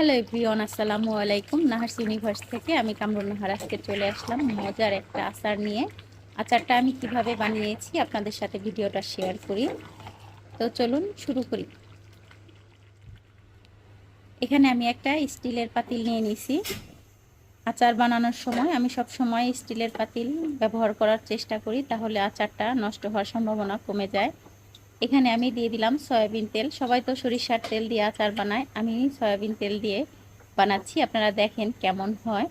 Hello everyone আসসালামু আলাইকুম Nahar's universe থেকে আমি কামরুন নাহার আজকে চলে আসলাম মজার একটা আচার নিয়ে। আচারটা আমি কীভাবে বানিয়েছি আপনাদের সাথে ভিডিওটা শেয়ার করি। তো চলুন শুরু করি। এখানে আমি একটা স্টিলের পাতিল নিয়ে নিছি। আচার বানানোর সময় আমি সব সময় স্টিলের পাতিল ব্যবহার করার চেষ্টা করি, তাহলে আচারটা নষ্ট হওয়ার সম্ভাবনা কমে যায়। এখানে আমি দিয়ে দিলাম সয়াবিন তেল। সবাই তো সরিষার তেল দিয়ে আচার বানায়, আমি সয়াবিন তেল দিয়ে বানাচ্ছি। আপনারা দেখেন কেমন হয়।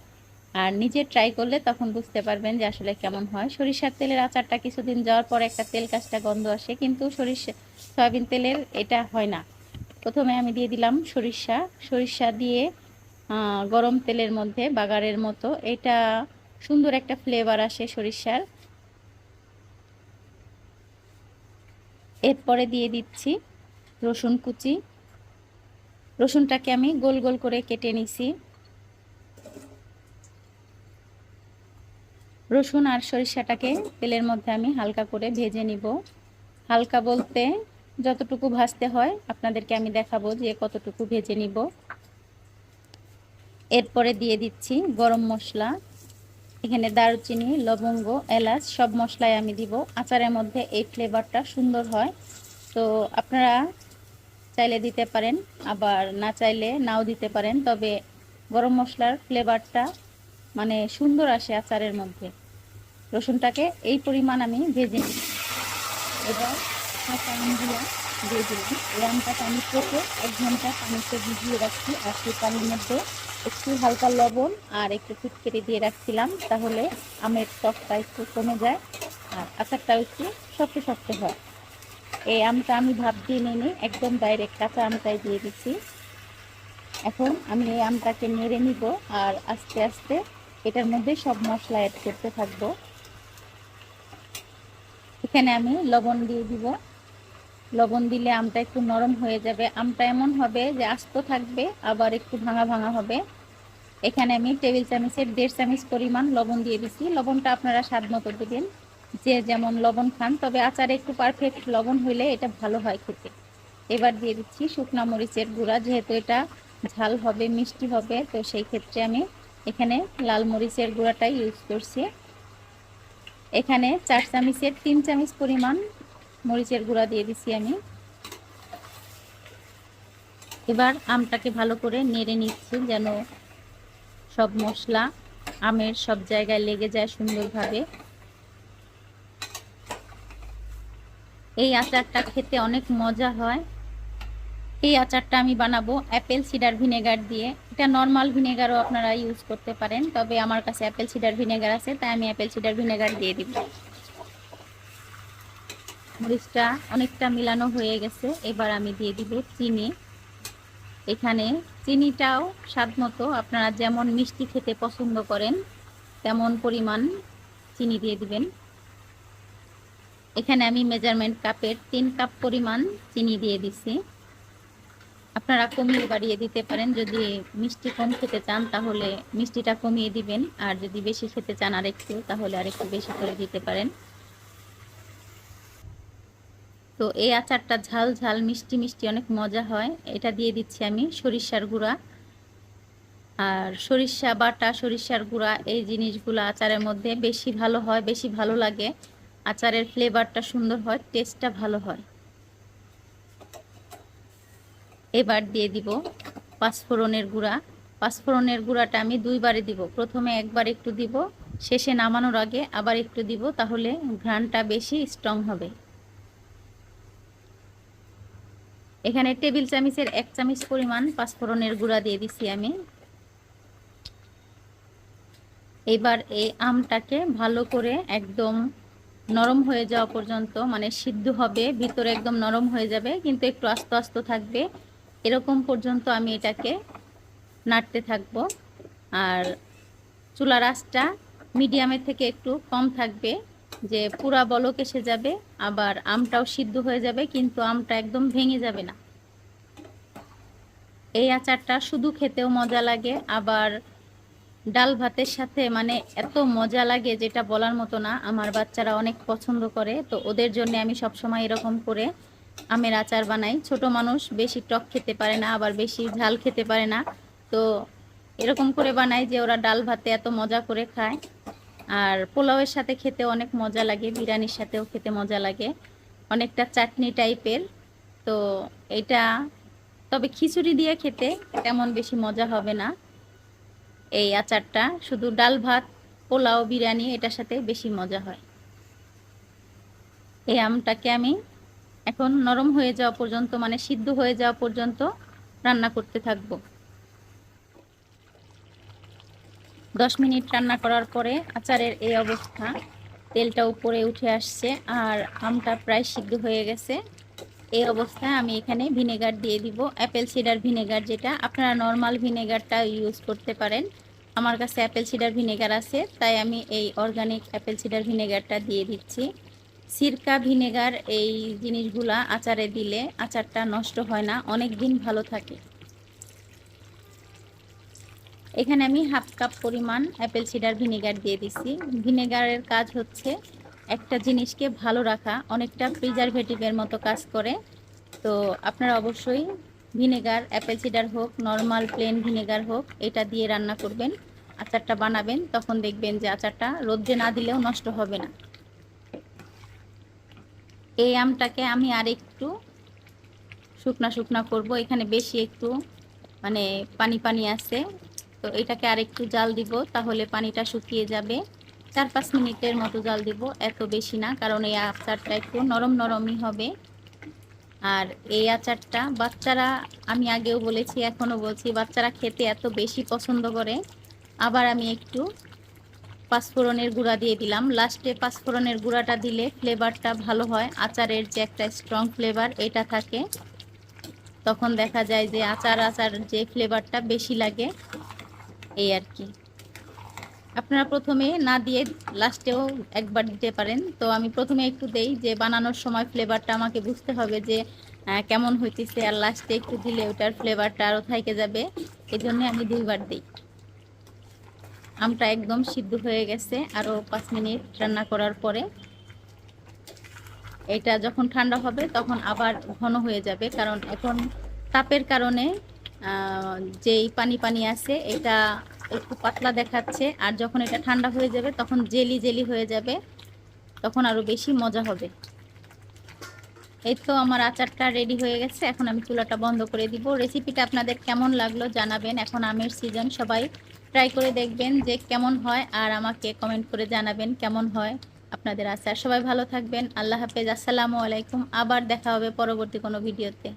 আর নিজে ট্রাই করলে তখন বুঝতে পারবেন যে আসলে কেমন হয়। সরিষার তেলের আচারটা কিছুদিন যাওয়ার পর একটা তেল কাজটা গন্ধ আসে, কিন্তু সরিষা, সয়াবিন তেলের এটা হয় না। প্রথমে আমি দিয়ে দিলাম সরিষা। সরিষা দিয়ে গরম তেলের মধ্যে বাগারের মতো। এটা সুন্দর একটা ফ্লেভার আসে সরিষার। এরপরে দিয়ে দিচ্ছি রসুন কুচি। রসুনটাকে আমি গোল গোল করে কেটে নিছি। রসুন আর সরিষাটাকে তেলের মধ্যে আমি হালকা করে ভেজে নিব। হালকা বলতে যতটুকু ভাজতে হয় আপনাদেরকে আমি দেখাবো যে কতটুকু ভেজে নিব। এরপরে দিয়ে দিচ্ছি গরম মশলা। এখানে দারুচিনি, লবঙ্গ, এলাচ সব মশলাই আমি দিব। আচারের মধ্যে এই ফ্লেভারটা সুন্দর হয়। তো আপনারা চাইলে দিতে পারেন, আবার না চাইলে নাও দিতে পারেন। তবে গরম মশলার ফ্লেভারটা মানে সুন্দর আসে আচারের মধ্যে। রসুনটাকে এই পরিমাণ আমি ভেজে নিই। এবার কাঁচা আমগুলো দিয়ে দিলাম কেটে এক ঘণ্টা পানিতে ভিজিয়ে রাখছি। আর সেই পানির মধ্যে একটু হালকা লবণ আর একটু ফিটকেটে দিয়ে রাখছিলাম, তাহলে আমের টকটা একটু কমে যায় আর আচারটাও একটু শক্ত শক্ত হয়। এই আমটা আমি ভাব দিয়ে নিয়ে একদম ডাইরেক্ট কাঁচা আমটাই দিয়ে দিচ্ছি। এখন আমি এই আমটাকে নেড়ে নিব আর আস্তে আস্তে এটার মধ্যে সব মশলা অ্যাড করতে থাকব। এখানে আমি লবণ দিয়ে দিব। লবণ দিলে আমটা একটু নরম হয়ে যাবে। আমটা এমন হবে যে আস্ত থাকবে, আবার একটু ভাঙা ভাঙা হবে। এখানে আমি টেবিল চামচের দেড় চামচ পরিমাণ লবণ দিয়ে দিচ্ছি লবণটা আপনারা স্বাদ মতো দেবেন। যে যেমন লবণ খান, তবে আচারে একটু পারফেক্ট লবণ হইলে এটা ভালো হয় খেতে। এবার দিয়ে দিচ্ছি শুকনো মরিচের গুঁড়া। যেহেতু এটা ঝাল হবে, মিষ্টি হবে, তো সেই ক্ষেত্রে আমি এখানে লাল মরিচের গুঁড়াটাই ইউজ করছি। এখানে চার চামচের তিন চামচ পরিমাণ মরিচের গুঁড়া দিয়ে দিছি আমি। এবার আমটাকে ভালো করে নেড়ে নিচ্ছি যেন সব মশলা আমের সব জায়গায় লেগে যায় সুন্দরভাবে। এই আচারটা খেতে অনেক মজা হয়। এই আচারটা আমি বানাবো অ্যাপেল সিডার ভিনেগার দিয়ে। এটা নর্মাল ভিনেগারও আপনারা ইউজ করতে পারেন, তবে আমার কাছে অ্যাপেল সিডার ভিনেগার আছে, তাই আমি অ্যাপেল সিডার ভিনেগার দিয়ে দিব। মরিচটা অনেকটা মিলানো হয়ে গেছে। এবার আমি দিয়ে দিব চিনি। এখানে চিনিটাও স্বাদ মতো। আপনারা যেমন মিষ্টি খেতে পছন্দ করেন, তেমন পরিমাণ চিনি দিয়ে দিবেন। এখানে আমি মেজারমেন্ট কাপের তিন কাপ পরিমাণ চিনি দিয়ে দিছি আপনারা কমিয়ে বাড়িয়ে দিতে পারেন। যদি মিষ্টি কম খেতে চান, তাহলে মিষ্টিটা কমিয়ে দিবেন। আর যদি বেশি খেতে চান আরেকটু, তাহলে আরেকটু বেশি করে দিতে পারেন। তো এই আচারটা ঝাল ঝাল, মিষ্টি মিষ্টি, অনেক মজা হয়। এটা দিয়ে দিচ্ছি আমি সরিষার গুঁড়া। আর সরিষা বাটা, সরিষার গুঁড়া, এই জিনিসগুলো আচারের মধ্যে বেশি ভালো হয়, বেশি ভালো লাগে। আচারের ফ্লেভারটা সুন্দর হয়, টেস্টটা ভালো হয়। এবার দিয়ে দিব পাঁচফোড়নের গুঁড়া। পাঁচফোড়নের গুঁড়াটা আমি দুইবারে দিব। প্রথমে একবার একটু দিব, শেষে নামানোর আগে আবার একটু দিব, তাহলে ঘ্রাণটা বেশি স্ট্রং হবে। এখানে টেবিল চামিচের এক চামিচ পরিমাণ পাঁচফোড়নের গুঁড়া দিয়ে দিছি আমি। এবার এই আমটাকে ভালো করে একদম নরম হয়ে যাওয়া পর্যন্ত মানে সিদ্ধ হবে, ভিতরে একদম নরম হয়ে যাবে, কিন্তু একটু আস্তে আস্তে থাকবে। এরকম পর্যন্ত আমি এটাকে নাড়তে থাকব। আর চুলার আঁচটা মিডিয়ামের থেকে একটু কম থাকবে। যে পুরা বলক এসে যাবে, আবার আমটাও সিদ্ধ হয়ে যাবে, কিন্তু আমটা একদম ভেঙে যাবে না। এই আচারটা শুধু খেতেও মজা লাগে, আবার ডাল ভাতের সাথে মানে এত মজা লাগে যেটা বলার মতো না, আমার বাচ্চারা অনেক পছন্দ করে, তো ওদের জন্য আমি সবসময় এরকম করে আমের আচার বানাই। ছোট মানুষ বেশি টক খেতে পারে না, আবার বেশি ঝাল খেতে পারে না, তো এরকম করে বানাই যে ওরা ডাল ভাতে এত মজা করে খায়। আর পোলাওয়ের সাথে খেতে অনেক মজা লাগে, বিরিয়ানির সাথেও খেতে মজা লাগে। অনেকটা চাটনি টাইপের। তো এটা তবে খিচুড়ি দিয়ে খেতে তেমন বেশি মজা হবে না। এই আচারটা, শুধু ডাল ভাত, পোলাও, বিরিয়ানি, এটার সাথে বেশি মজা হয়। এই আমটাকে আমি এখন নরম হয়ে যাওয়া পর্যন্ত মানে সিদ্ধ হয়ে যাওয়া পর্যন্ত রান্না করতে থাকব। দশ মিনিট রান্না করার পরে আচারের এই অবস্থা। তেলটা উপরে উঠে আসছে আর আমটা প্রায় সিদ্ধ হয়ে গেছে। এই অবস্থায় আমি এখানে ভিনেগার দিয়ে দিব। অ্যাপেল সিডার ভিনেগার যেটা, আপনারা নর্মাল ভিনেগারটা ইউজ করতে পারেন। আমার কাছে অ্যাপেল সিডার ভিনেগার আছে, তাই আমি এই অর্গানিক অ্যাপেল সিডার ভিনেগারটা দিয়ে দিচ্ছি। সিরকা ভিনেগার এই জিনিসগুলা আচারে দিলে আচারটা নষ্ট হয় না অনেক দিন ভালো থাকে। এখানে আমি হাফ কাপ পরিমাণ অ্যাপেল সিডার ভিনেগার দিয়ে দিছি। ভিনেগারের কাজ হচ্ছে একটা জিনিসকে ভালো রাখা, অনেকটা প্রিজারভেটিভের মতো কাজ করে। তো আপনারা অবশ্যই ভিনেগার, অ্যাপেল সিডার হোক, নর্মাল প্লেন ভিনেগার হোক, এটা দিয়ে রান্না করবেন, আচারটা বানাবেন, তখন দেখবেন যে আচারটা রোদ্রে না দিলেও নষ্ট হবে না। এই আমটাকে আমি আর একটু শুকনা শুকনা করব। এখানে বেশি একটু মানে পানি পানি আছে তো এটাকে আর একটু জাল দিব, তাহলে পানিটা শুকিয়ে যাবে। চার পাঁচ মিনিটের মতো জাল দিব, এত বেশি না, কারণ এই আচারটা একটু নরম নরমই হবে। আর এই আচারটা বাচ্চারা, আমি আগেও বলেছি এখনও বলছি, বাচ্চারা খেতে এত বেশি পছন্দ করে। আবার আমি একটু পাঁচফোড়নের গুঁড়া দিয়ে দিলাম। লাস্টে পাঁচফোড়নের গুঁড়াটা দিলে ফ্লেভারটা ভালো হয়, আচারের যে একটা স্ট্রং ফ্লেভার এটা থাকে। তখন দেখা যায় যে আচার আচার যে ফ্লেভারটা বেশি লাগে। এই আর কি। আপনারা প্রথমে না দিয়ে লাস্টেও একবার দিতে পারেন। তো আমি প্রথমে একটু দেই যে বানানোর সময় ফ্লেভারটা আমাকে বুঝতে হবে যে কেমন হইতেছে আর লাস্টে একটু দিলে ওটার ফ্লেভারটা আরও থাইকে যাবে। এই জন্য আমি দুইবার দিই। আমটা একদম সিদ্ধ হয়ে গেছে আরও পাঁচ মিনিট রান্না করার পরে। এটা যখন ঠান্ডা হবে তখন আবার ঘন হয়ে যাবে, কারণ এখন তাপের কারণে যেই পানি পানি আছে, এটা একটু পাতলা দেখাচ্ছে, আর যখন এটা ঠান্ডা হয়ে যাবে, তখন জেলি জেলি হয়ে যাবে, তখন আরও বেশি মজা হবে। এই তো আমার আচারটা রেডি হয়ে গেছে, এখন আমি চুলাটা বন্ধ করে দিব। রেসিপিটা আপনাদের কেমন লাগল জানাবেন। এখন আমের সিজন সবাই ট্রাই করে দেখবেন যে কেমন হয়, আর আমাকে কমেন্ট করে জানাবেন কেমন হয় আপনাদের আচার। সবাই ভালো থাকবেন, আল্লাহ হাফেজ, আসসালামু আলাইকুম, আবার দেখা হবে পরবর্তী কোনো ভিডিওতে